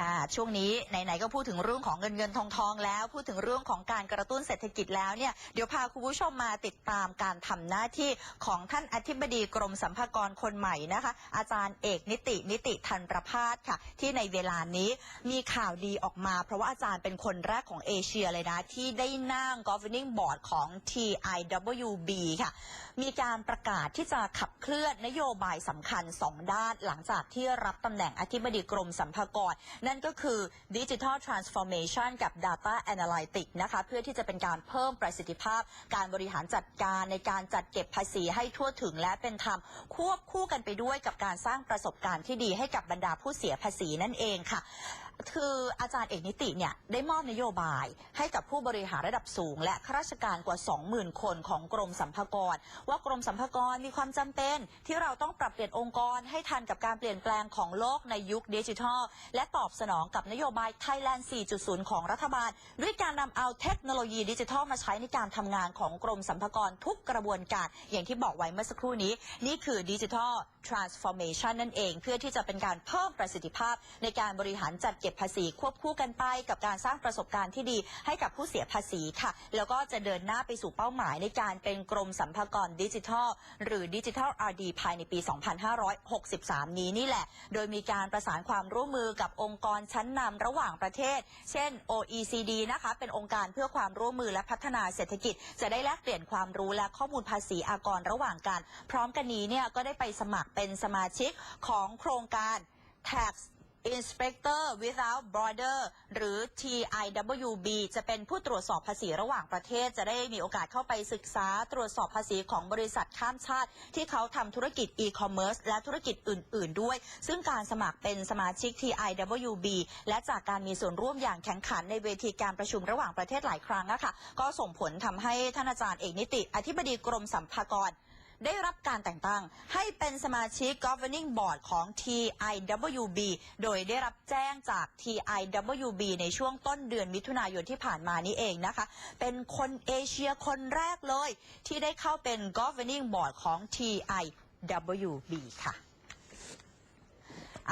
อ่าช่วงนี้ไหนๆก็พูดถึงเรื่องของเงินเงินทองทองแล้ว พูดถึงเรื่องของการกระตุ้นเศรษฐกิจแล้วเนี่ยเดี๋ยวพาคุณผู้ชมมาติดตามการทำหน้าที่ของท่านอธิบดีกรมสัมภากรคนใหม่นะคะ อาจารย์เอกนิตินิติทันประพาสค่ะ ที่ในเวลานี้มีข่าวดีออกมา เพราะว่าอาจารย์เป็นคนแรกของเอเชียเลยนะ ที่ได้นั่ง governing board ของ TIWB ค่ะ มีการประกาศที่จะขับเคลื่อนนโยบายสำคัญ 2 ด้านหลังจากที่รับตำแหน่งอธิบดีกรมสัมภากรนั่นก็คือ Digital Transformation กับ Data Analytics นะคะเพื่อที่จะเป็นการเพิ่มประสิทธิภาพ การบริหารจัดการในการจัดเก็บภาษีให้ทั่วถึงและเป็นธรรมควบคู่กันไปด้วยกับการสร้างประสบการณ์ที่ดีให้กับบรรดาผู้เสียภาษีนั่นเองค่ะคืออาจารย์เอกนิติเนี่ยได้มอบนโยบายให้กับผู้บริหารระดับสูง และข้าราชการกว่า 20,000 คนของกรมสัมภากร ว่ากรมสัมภากรมีความจำเป็นที่เราต้องปรับเปลี่ยนองค์กรให้ทันกับการเปลี่ยนแปลงของโลกในยุคดิจิทัล และตอบสนองกับนโยบาย Thailand 4.0 ของรัฐบาล ด้วยการนำเอาเทคโนโลยีดิจิทัลมาใช้ในการทำงานของกรมสัมภากรทุกกระบวนการ อย่างที่บอกไว้เมื่อสักครู่นี้ นี่คือดิจิทัล transformation นั่นเอง เพื่อที่จะเป็นการเพิ่มประสิทธิภาพ ในการบริหารจัดเก็บภาษีควบคู่กันไป กับการสร้างประสบการณ์ที่ดีให้กับผู้เสียภาษีค่ะ แล้วก็จะเดินหน้าไปสู่เป้าหมายในการเป็นกรมสัมภากรดิจิทัล หรือดิจิทัล RD ภายในปี 2563 นี้นี่แหละ โดยมีการประสานความร่วมมือกับองค์กรรชั้นนำระหว่างประเทศ เช่น OECD นะคะ เป็นองค์การเพื่อความร่วมมือและพัฒนาเศรษฐกิจ จะได้แลกเปลี่ยนความรู้และข้อมูลภาษีอากรระหว่างกัน พร้อมกันนี้เนี่ยก็ได้ไปสมัครเป็นสมาชิกของโครงการ Tax Inspector Without Border หรือ TIWB จะเป็นผู้ตรวจสอบภาษีระหว่างประเทศ จะได้มีโอกาสเข้าไปศึกษาตรวจสอบภาษีของบริษัทข้ามชาติ ที่เขาทำธุรกิจ e-commerce และธุรกิจอื่น ๆ ด้วย ซึ่งการสมัครเป็นสมาชิก TIWB และจากการมีส่วนร่วมอย่างแข่งขันในเวทีการประชุมระหว่างประเทศหลายครั้งนะคะก็ส่งผลทำให้ท่านอาจารย์เอกนิติ อธิบดีกรมสัมภากร ได้รับการแต่งตั้ง ให้เป็นสมาชิก governing board ของ TIWB โดยได้รับแจ้งจาก TIWB ในช่วงต้นเดือนมิถุนายนที่ผ่านมานี้เองนะคะ เป็นคนเอเชียคนแรกเลย ที่ได้เข้าเป็น governing board ของ TIWB ค่ะ